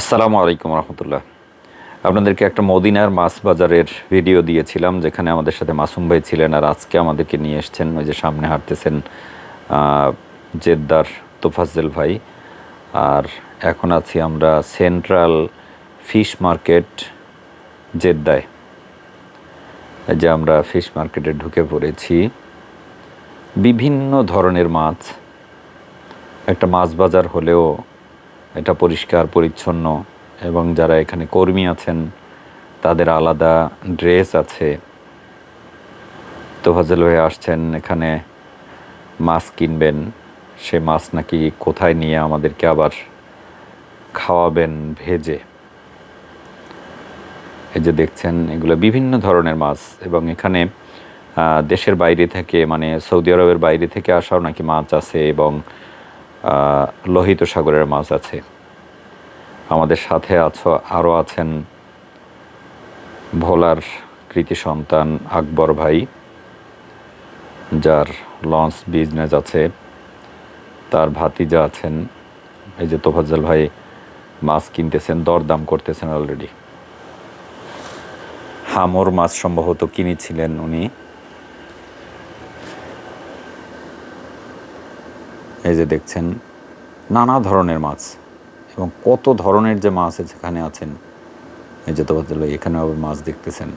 আসসালামু আলাইকুম রহমতুল্লাহ। আপনাদেরকে একটা মদিনার মাছ বাজারের ভিডিও দিয়েছিলাম, যেখানে আমাদের সাথে মাসুম ভাই ছিলেন আর আজকে আমাদেরকে নিয়ে এসছেন ওই যে সামনে হাঁটতেছেন জেদ্দার তোফাজ্জেল ভাই। আর এখন আছি আমরা সেন্ট্রাল ফিশ মার্কেট জেদ্দায়। যে আমরা ফিশ মার্কেটে ঢুকে পড়েছি। বিভিন্ন ধরনের মাছ। একটা মাছ বাজার হলেও এটা পরিষ্কার, পরিচ্ছন্ন এবং যারা এখানে কর্মী আছেন, তাদের আলাদা ড্রেস আছে। তোফাজেল হয়ে আসছেন এখানে মাছ কিনবেন। সে মাছ নাকি কোথায় নিয়ে আমাদেরকে আবার খাওয়াবেন ভেজে। এই যে দেখছেন, এগুলো বিভিন্ন ধরনের মাছ এবং এখানে দেশের বাইরে থেকে মানে সৌদি আরবের বাইরে থেকে আসাও নাকি মাছ আছে এবং লোহিত সাগরের মাছ আছে। আমাদের সাথে আছো আরও আছেন ভোলার কৃতি সন্তান আকবর ভাই, যার লঞ্চ বিজনেস আছে। তার ভাতিজা আছেন। এই যে তোফাজ্জল ভাই মাছ কিনতেছেন, দরদাম করতেছেন অলরেডি হামর মাছ সম্ভবত কিনেছিলেন উনি। এই যে দেখছেন, নানা ধরনের মাছ এবং কত ধরনের যে মাছ যেখানে আছেন, এই যে তোবাদুল ভাই এখানে আবার মাছ দেখতেছেন,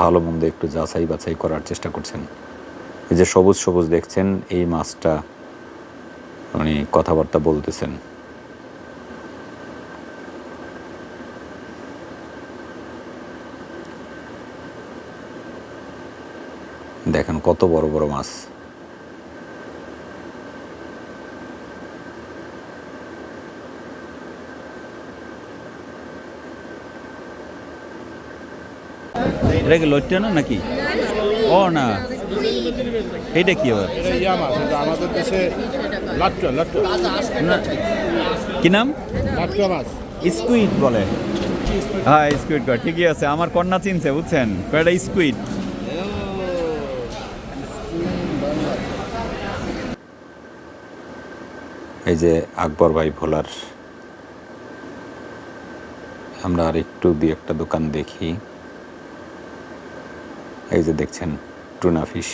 ভালো মন্দ একটু যাচাই বাছাই করার চেষ্টা করছেন। এই যে সবুজ সবুজ দেখছেন, এই মাছটা উনি কথাবার্তা বলতেছেন। দেখেন কত বড় বড় মাছ। এটা কি না নাকি? ও না। এইটা কি আবার? ইয়া আমাদের দেশে কি নাম? স্কুইড বলে। হ্যাঁ স্কুইড কয় ঠিকই আছে আমার কন্যা চিনছে বুঝছেন? কয়টা স্কুইড? এই যে আকবর ভাই ভোলার আমরা আর একটু দুই একটা দোকান দেখি। এই যে দেখছেন টুনা ফিশ।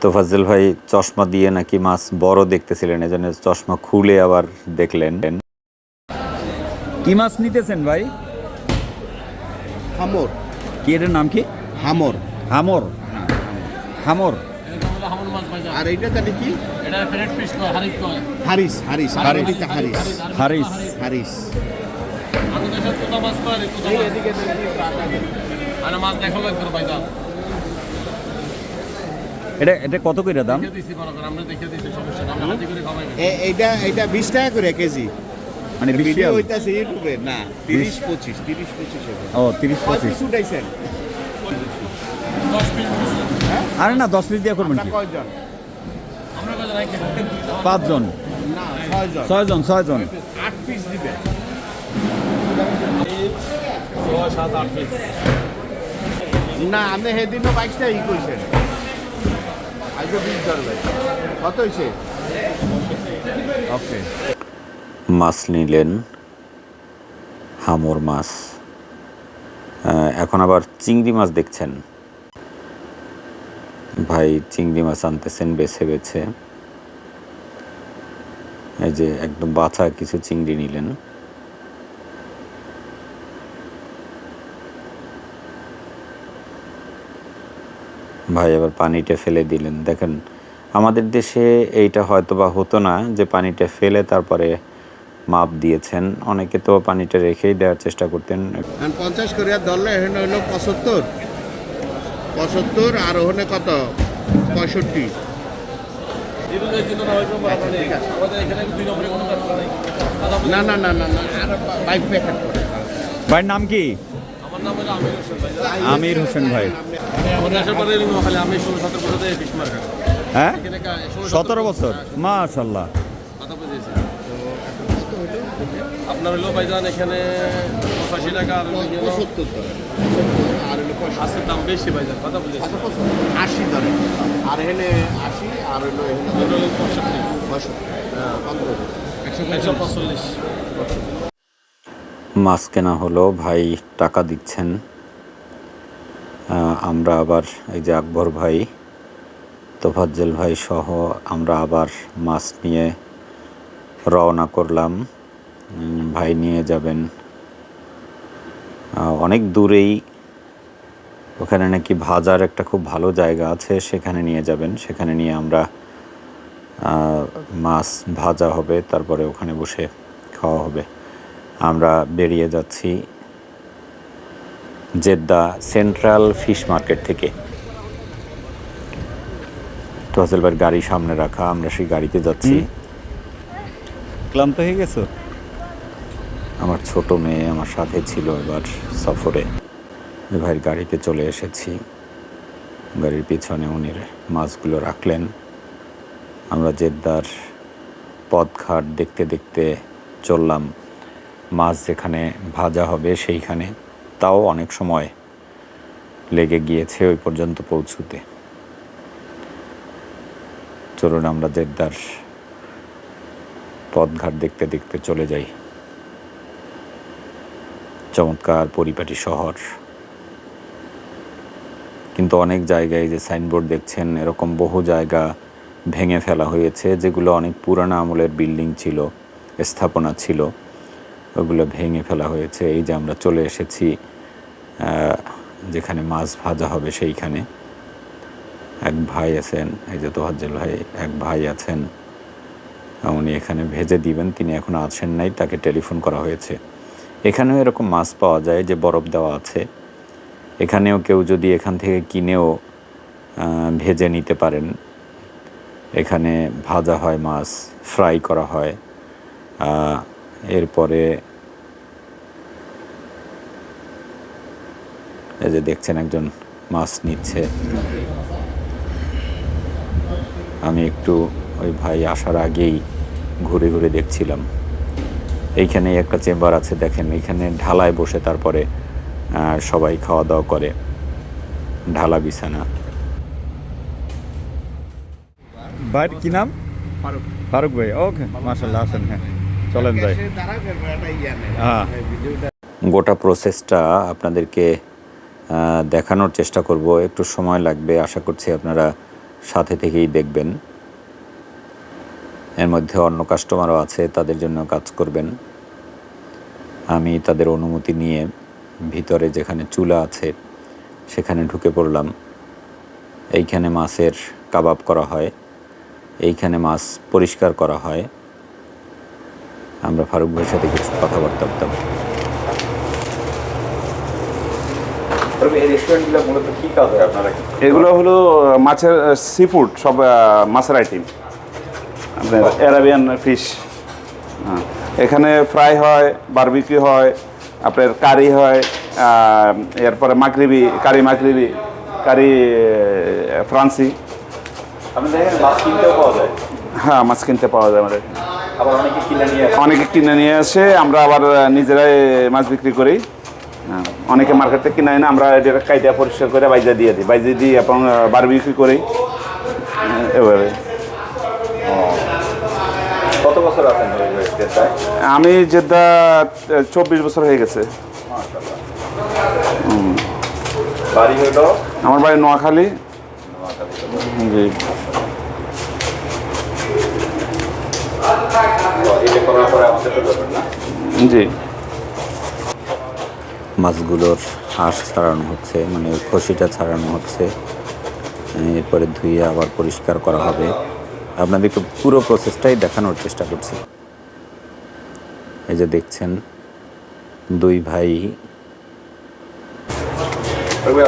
তো ফাজল ভাই চশমা দিয়ে নাকি মাছ বড় দেখতেছিলেন এজন্য চশমা খুলে আবার দেখলেন। কি মাছ নিতেছেন ভাই? হামর। কি এটার নাম কি? হামর। হামর। হামর। আর এইটা জানি কি? এটা ফেরেট পিস কয় হারিক কয় হারিস হারিস হারিস। হারিস হারিস। আমি দেশের কোথা মাছ কয় কোথা মাছ। আর মাছ দেখা লাগবে না ভাইদা এটা এটা কত করে দাম? এইটা এইটা বিশ টাকা করে কেজি। মানে ভিডিও বিশাল। হইতাছে ইউটিউবে না তিরিশ পঁচিশ তিরিশ পঁচিশ ও তিরিশ পঁচিশ। উঠাইছেন? দশ পিস। দিছি। আরে না দশ পিস দিয়ে করবেন কি? পাঁচজন। না ছয়জন। ছয়জন ছয়জন। আট পিস দিবেন। সাত আট পিস না আপনি সেদিনও বাইশটা ই কইছেন আজকে বিশ ধরবে কত হয়েছে ওকে মাছ নিলেন হামর মাছ। এখন আবার চিংড়ি মাছ দেখছেন। ভাই চিংড়ি মাছ আনতেছেন, বেছে বেছে। এই যে একদম বাছা কিছু চিংড়ি নিলেন। ভাই আবার পানিটা ফেলে দিলেন। দেখেন, আমাদের দেশে এইটা হয়তো বা হতো না যে পানিটা ফেলে তারপরে মাপ দিয়েছেন। অনেকে তো পানিটা রেখেই দেওয়ার চেষ্টা করতেন। পঞ্চাশ পঁচাত্তর। পঁচাত্তর আর ওখানে কত? পঁয়ষট্টি। না হয়তো আমাদের এখানে দুই নম্বরে কোনো না না না না না বাইক প্যাকেট করে ভাইয়ের নাম কি? আমার নাম আমির হোসেন ভাই। হ্যাঁ? সতেরো বছর। মাশাল্লাহ কথা বুঝেছি আপনার হলো ভাইজান এখানে পঁচাশি টাকা আর আজকের দাম বেশি ভাইজান কথা আশি ধরে। আর এখানে আশি আর হলো এখানে পঁয়ষট্টি। পঁয়ষট্টি একশো পঁয়তাল্লিশ মাছ কেনা হলো ভাই টাকা দিচ্ছেন। আমরা আবার এই যে আকবর ভাই তোফাজ্জেল ভাই সহ আমরা আবার মাছ নিয়ে রওনা করলাম। ভাই নিয়ে যাবেন। অনেক দূরেই ওখানে নাকি ভাজার একটা খুব ভালো জায়গা আছে সেখানে নিয়ে যাবেন। সেখানে নিয়ে আমরা মাছ ভাজা হবে তারপরে ওখানে বসে খাওয়া হবে। আমরা বেরিয়ে যাচ্ছি জেদ্দা সেন্ট্রাল ফিশ মার্কেট থেকে। তোহাজেলবার গাড়ি সামনে রাখা আমরা সেই গাড়িতে যাচ্ছি। ক্লান্ত হয়ে গেছো? আমার ছোট মেয়ে আমার সাথে ছিল এবার সফরে। ভাইয়ের গাড়িতে চলে এসেছি। গাড়ির পিছনে উনি মাছগুলো রাখলেন। আমরা জেদ্দার পথঘাট দেখতে দেখতে চললাম। মাছ যেখানে ভাজা হবে সেইখানে। তাও অনেক সময় লেগে গিয়েছে ওই পর্যন্ত পৌঁছতে। চলুন আমরা জেদ্দার পথঘাট দেখতে দেখতে চলে যাই। চমৎকার পরিপাটি শহর। কিন্তু অনেক জায়গায় যে সাইনবোর্ড দেখছেন, এরকম বহু জায়গা ভেঙে ফেলা হয়েছে, যেগুলো অনেক পুরানো আমলের বিল্ডিং ছিল, স্থাপনা ছিল, ওগুলো ভেঙে ফেলা হয়েছে। এই যে আমরা চলে এসেছি যেখানে মাছ ভাজা হবে সেইখানে। এক ভাই আছেন, এই যে তোহাজ্জেল ভাই, এক ভাই আছেন, উনি এখানে ভেজে দিবেন, তিনি এখন আছেন নাই, তাকে টেলিফোন করা হয়েছে। এখানেও এরকম মাছ পাওয়া যায়, যে বরফ দেওয়া আছে। এখানেও কেউ যদি এখান থেকে কিনেও ভেজে নিতে পারেন। এখানে ভাজা হয় মাছ, ফ্রাই করা হয়। এরপরে এই যে দেখছেন একজন মাছ নিচ্ছে। আমি একটু ওই ভাই আসার আগেই ঘুরে ঘুরে দেখছিলাম। এইখানে একটা চেম্বার আছে, দেখেন। এখানে ঢালায় বসে তারপরে সবাই খাওয়া দাওয়া করে। ঢালা বিছানা। ভাইয়ের কি নাম? ফারুক। ফারুক ভাই ওকে মাশাল্লাহ আসেন হ্যাঁ চলেন ভাই ইয়া। হ্যাঁ। গোটা প্রসেসটা আপনাদেরকে দেখানোর চেষ্টা করব। একটু সময় লাগবে আশা করছি আপনারা সাথে থেকেই দেখবেন। এর মধ্যে অন্য কাস্টমারও আছে তাদের জন্য কাজ করবেন। আমি তাদের অনুমতি নিয়ে ভিতরে যেখানে চুলা আছে সেখানে ঢুকে পড়লাম। এইখানে মাছের কাবাব করা হয় এইখানে মাছ পরিষ্কার করা হয়। আমরা ফারুক ভাইয়ের সাথে কিছু কথাবার্তা বলতাম। এই রেস্টুরেন্টগুলো মূলত কী কাজ হয় এগুলো হলো মাছের সি ফুড সব মাছের আইটেম আপনার অ্যারাবিয়ান ফিশ এখানে ফ্রাই হয় বারবিকিউ হয় আপনার কারি হয় এরপরে মাকরিবি কারি মাকরিবি কারি ফ্রান্সি। এখানে হ্যাঁ মাছ কিনতে পাওয়া যায় আমাদের। অনেকে কিনে নিয়ে আসে। আমরা আবার নিজেরাই মাছ বিক্রি করি। হ্যাঁ, অনেকে মার্কেট থেকে কিনে আনে আমরা এটা কাইটা পরিষ্কার করে বাইজা দিয়ে দিই। বাইজে দিয়ে এবং বারবিকিউ করি। আহ, এভাবে। জেদ্দায় আমি যেটা চব্বিশ বছর হয়ে গেছে। বাড়ি হলো আমার বাড়ি নোয়াখালী। জি। জি। মাছগুলোর হাঁস ছাড়ানো হচ্ছে মানে খসিটা ছাড়ানো হচ্ছে। এরপরে ধুয়ে আবার পরিষ্কার করা হবে। আপনাদেরকে পুরো প্রসেসটাই দেখানোর চেষ্টা করছি। এই যে দেখছেন দুই ভাই।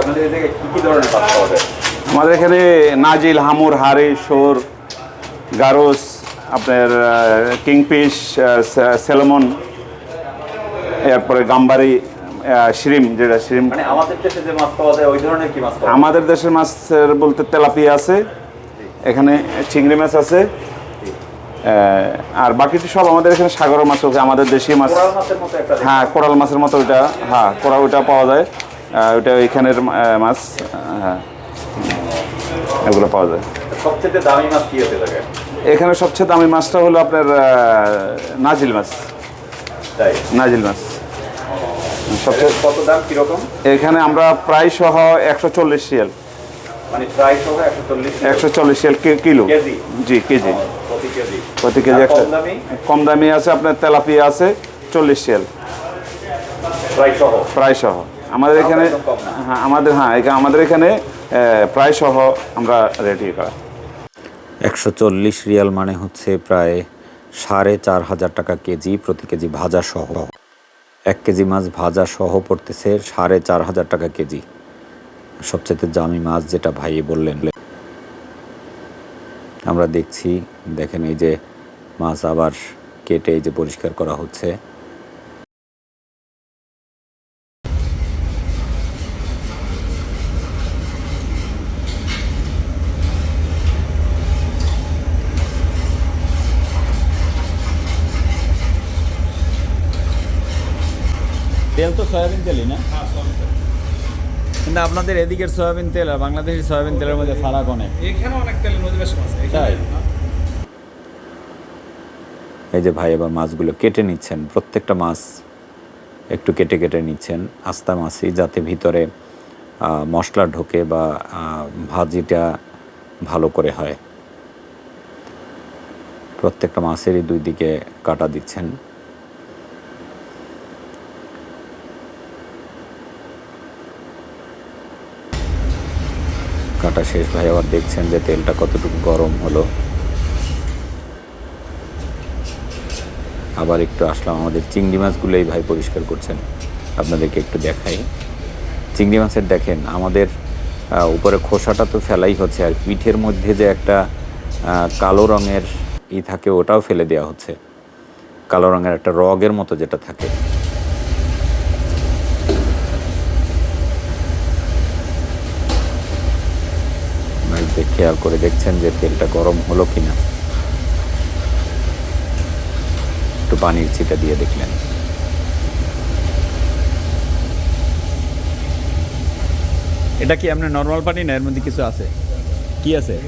আপনাদের এদিকে কী কী ধরনের মাছ পাওয়া যায়? আমাদের এখানে নাজিল হামুর হারে সোর গারোস আপনার কিংফিশ সেলমন এরপরে গাম্বারি শ্রিম যেটা শ্রিম। মানে আমাদের দেশে যে মাছ পাওয়া যায় ওই ধরনের কি মাছ পাওয়া আমাদের দেশের মাছের বলতে তেলাপিয়া আছে এখানে চিংড়ি মাছ আছে আহ, বাকি তো সব আমাদের এখানে সাগরের মাছ আছে আমাদের দেশীয় মাছ। হ্যাঁ কোরাল মাছের মতো ওইটা হ্যাঁ কোরাল ওইটা পাওয়া যায়। ওইটা এখানের মাছ হ্যাঁ এগুলো পাওয়া যায়। সবচেয়ে দামি মাছ কি হতে থাকে এখানে সবচেয়ে দামি মাছটা হলো আপনার নাজিল মাছ। তাই? নাজিল মাছ। সবচেয়ে কত দাম কীরকম? এখানে আমরা প্রায় সহ একশো চল্লিশ শিয়াল একশো চল্লিশ একশো চল্লিশ কিলো? জি কেজি। প্রতি কেজি। কম দামি? আছে আপনার তেলাপিয়া আছে চল্লিশ শিয়াল প্রায় সহ? আমাদের এখানে। হ্যাঁ আমাদের হ্যাঁ আমাদের এখানে আহ, প্রায় সহ আমরা রেডি করা। একশো চল্লিশ রিয়াল মানে হচ্ছে প্রায় সাড়ে চার হাজার টাকা কেজি প্রতি কেজি ভাজা সহ। এক কেজি মাছ ভাজা সহ পড়তেছে সাড়ে চার হাজার টাকা কেজি। সবচেয়ে জামি মাছ যেটা ভাই বললেন। আমরা দেখছি দেখেন এই যে মাছ আবার কেটে এই যে পরিষ্কার করা হচ্ছে। তেল তো সয়াবিন তেলই না? কিন্তু আপনাদের এদিকের সয়াবিন তেল আর বাংলাদেশের সয়াবিন তেলের মধ্যে ফারাক অনেক। এখানে অনেক তেলের মধ্যে তাই? এই যে ভাই এবার মাছগুলো কেটে নিচ্ছেন প্রত্যেকটা মাছ একটু কেটে কেটে নিচ্ছেন। আস্তা মাছই যাতে ভিতরে মশলা ঢোকে বা ভাজিটা ভালো করে হয়। প্রত্যেকটা মাছেরই দুই দিকে কাটা দিচ্ছেন। কাটা শেষ, ভাই আবার দেখছেন যে তেলটা কতটুকু গরম হলো। আবার একটু আসলাম, আমাদের চিংড়ি মাছগুলোই ভাই পরিষ্কার করছেন। আপনাদেরকে একটু দেখাই। চিংড়ি মাছের দেখেন, আমাদের উপরে খোসাটা তো ফেলাই হচ্ছে, আর পিঠের মধ্যে যে একটা কালো রঙের ই থাকে, ওটাও ফেলে দেওয়া হচ্ছে। কালো রঙের একটা রগের মতো যেটা থাকে। দেখ- খেয়াল করে দেখছেন যে তেলটা গরম হলো কি না একটু পানির ছিটা দিয়ে দেখলেন। এটা কি আপনার নর্মাল পানি না এর মধ্যে কিছু আছে? কি আছে?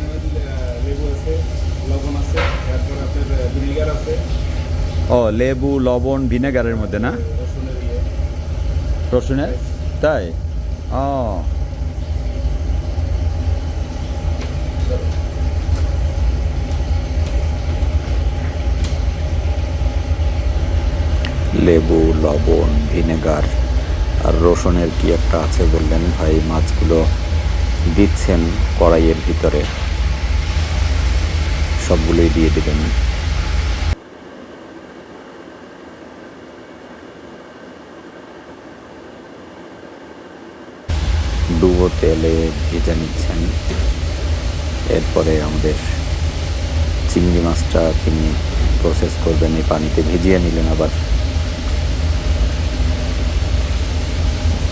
ও, লেবু, লবণ, ভিনেগারের মধ্যে না? রসুনের ইয়ে। রসুনের? তাই? ও। লেবু, লবণ, ভিনেগার আর রসুনের কি একটা আছে বললেন ভাই, মাছগুলো দিচ্ছেন কড়াইয়ের ভিতরে। সবগুলোই দিয়ে দেবেন। ডুবো তেলে ভেজে নিচ্ছেন। এরপরে আমাদের চিংড়ি মাছটা তিনি প্রসেস করবেন, এই পানিতে ভিজিয়ে নিলেন আবার।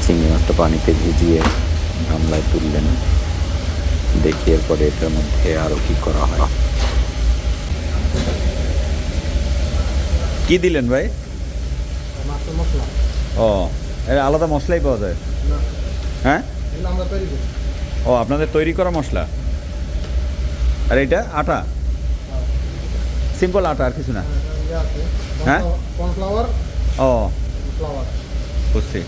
চিংড়ি মাছটা পানিতে ভিজিয়ে গামলায় তুললেন। দেখি এরপরে এটার মধ্যে আরও কি করা হয়। কি দিলেন ভাই? ও এর আলাদা মশলাই পাওয়া যায়? হ্যাঁ? ও আপনাদের তৈরি করা মশলা? আর এটা আটা? সিম্পল আটা আর কিছু না? ইয়ে হ্যাঁ? ও। বুঝছি।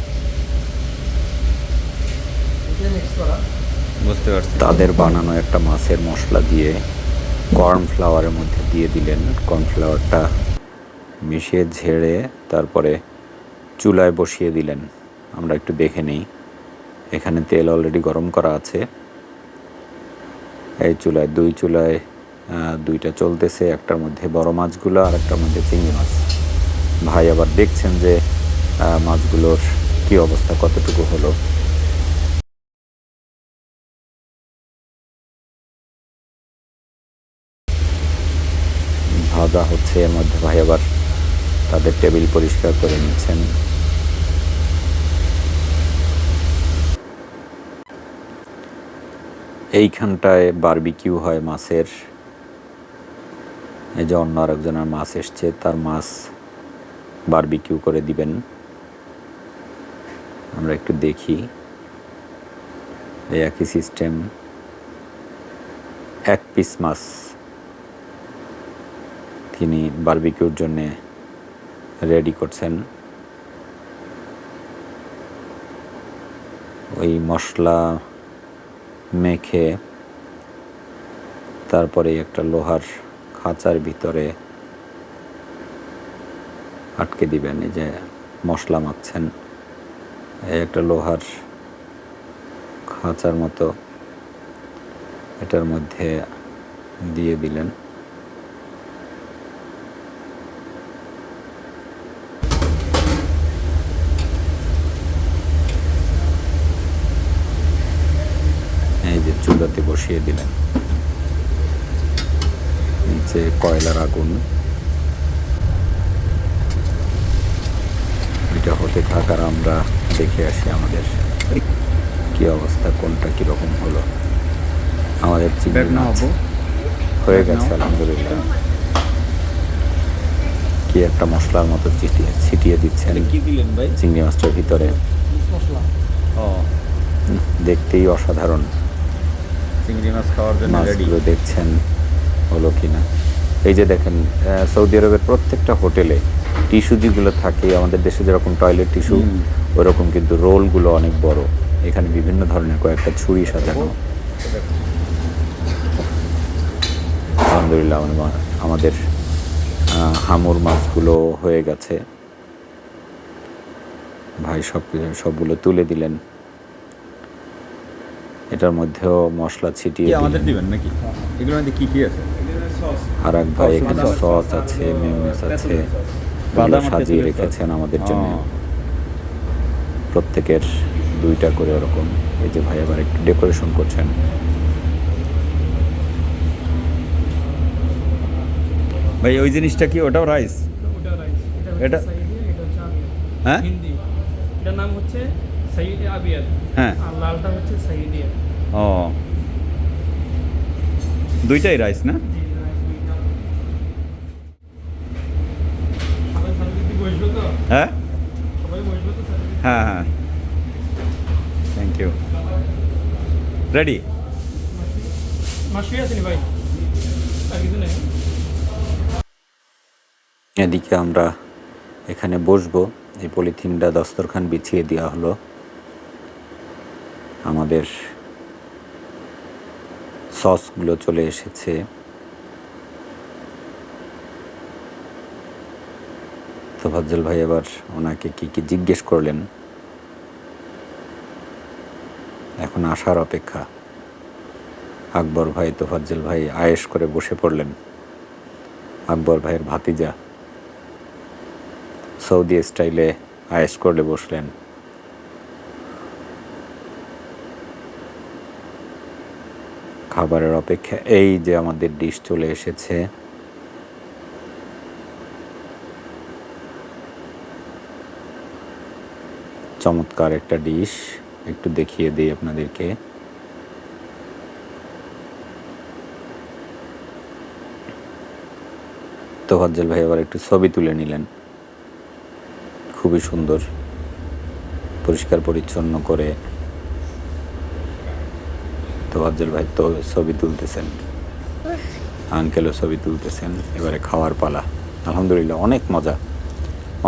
বুঝতে পারছি। তাদের বানানো একটা মাছের মশলা দিয়ে কর্নফ্লাওয়ারের মধ্যে দিয়ে দিলেন। কর্নফ্লাওয়ারটা মিশিয়ে ঝেড়ে তারপরে চুলায় বসিয়ে দিলেন। আমরা একটু দেখে নিই। এখানে তেল অলরেডি গরম করা আছে। এই চুলায় দুই চুলায় দুইটা চলতেছে। একটার মধ্যে বড় মাছগুলো আর একটার মধ্যে চিংড়ি মাছ। ভাই আবার দেখছেন যে মাছগুলোর কি অবস্থা, কতটুকু হলো? ভাজা হচ্ছে, এর মধ্যে ভাই আবার তাদের টেবিল পরিষ্কার করে নিচ্ছেন। এইখানটায় বারবিকিউ হয় মাছের। এই যে অন্য আরেকজনের মাছ এসছে, তার মাছ বারবিকিউ করে দিবেন। আমরা একটু দেখি। এই একই সিস্টেম। এক পিস মাছ। তিনি বারবিকিউর জন্যে রেডি করছেন। ওই মশলা মেখে তারপরে একটা লোহার খাঁচার ভিতরে আটকে দিবেন, এই যে মশলা মাখছেন। একটা লোহার খাঁচার মতো এটার মধ্যে দিয়ে দিলেন এই যে চুলাতে বসিয়ে দিলেন। নিচে কয়লার আগুন এটা হতে থাকার আমরা দেখে আসি আমাদের কি অবস্থা কোনটা কীরকম হলো। আমাদের চিংড়ি মাছ হয়ে গেছে আলহামদুলিল্লাহ। কি একটা মশলার মতো ছিটিয়ে ছিটিয়ে দিচ্ছেন কি চিংড়ি মাছটার ভিতরে। ও দেখতেই অসাধারণ। চিংড়ি মাছ খাওয়ার জন্য মাছগুলো দেখছেন হলো কিনা। এই যে দেখেন সৌদি আরবের প্রত্যেকটা হোটেলে টিস্যু যেগুলো থাকে আমাদের দেশে যেরকম টয়লেট টিস্যু ওরকম কিন্তু রোলগুলো অনেক বড়। এখানে বিভিন্ন ধরনের কয়েকটা ছুরি সাজানো। আলহামদুলিল্লাহ আমাদের হামুর মাছগুলো হয়ে গেছে। ভাই সব সবগুলো তুলে দিলেন। এটার মধ্যেও মশলা ছিটিয়ে কি আমাদের। দিবেন নাকি? এগুলোর মধ্যে কি কি আছে? আর এক ভাই এখানে সস আছে মেয়নিজ আছে বাদাম এগুলো সাজিয়ে রেখেছেন আমাদের জন্য। প্রত্যেকের দুইটা করে এরকম এই যে ভাই আবার একটু ডেকোরেশন করছেন। ভাই ওই জিনিসটা কি? ওটাও রাইস? ওটা রাইস। এটা হ্যাঁ? হিন্দি। এটার নাম হচ্ছে আবিয়াদ হ্যাঁ। আর লালটা হচ্ছে সাইডিয়া ও। দুইটাই রাইস না? হ্যাঁ? সার্ভিস হ্যাঁ হ্যাঁ। থ্যাংক ইউ রেডি এদিকে আমরা এখানে বসবো। এই পলিথিনটা দস্তরখান বিছিয়ে দেওয়া হলো। আমাদের সসগুলো চলে এসেছে। তোফাজ্জল ভাই এবার ওনাকে কি কি জিজ্ঞেস করলেন? এখন আসার অপেক্ষা। আকবর ভাই তোফাজ্জল ভাই আয়েশ করে বসে পড়লেন। আকবর ভাইয়ের ভাতিজা সৌদি স্টাইলে আয়েস করলে বসলেন। খাবারের অপেক্ষা। এই যে আমাদের ডিশ চলে এসেছে। চমৎকার একটা ডিশ একটু দেখিয়ে দিই আপনাদেরকে। তোফাজ্জল ভাই আবার একটু ছবি তুলে নিলেন। খুবই সুন্দর। পরিষ্কার পরিচ্ছন্ন করে তোফাজ্জল ভাই তো ছবি তুলতেছেন। আঙ্কেলও ছবি তুলতেছেন, এবারে খাওয়ার পালা। আলহামদুলিল্লাহ, অনেক মজা।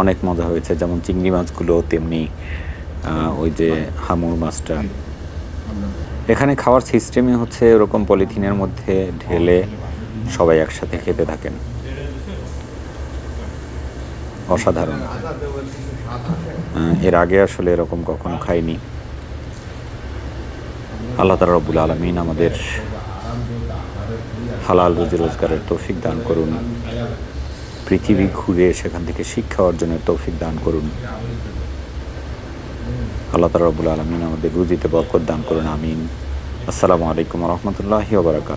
অনেক মজা হয়েছে, যেমন চিংড়ি মাছগুলো তেমনি ওই যে হামুর মাছটা। এখানে খাওয়ার সিস্টেমই হচ্ছে ওরকম পলিথিনের মধ্যে ঢেলে সবাই একসাথে খেতে থাকেন। অসাধারণ। এর আগে আসলে এরকম কখনো খাইনি। আল্লাহ তালা রবুল আলমিন আমাদের হালাল রুজি রোজগারের তৌফিক দান করুন। পৃথিবী ঘুরে সেখান থেকে শিক্ষা অর্জনের তৌফিক দান করুন। আল্লাহ তালা রবুল আলমিন আমাদের রুজিতে বরকত দান করুন, আমিন। আসসালামু আলাইকুম রহমতুল্লাহি ওবরাকাত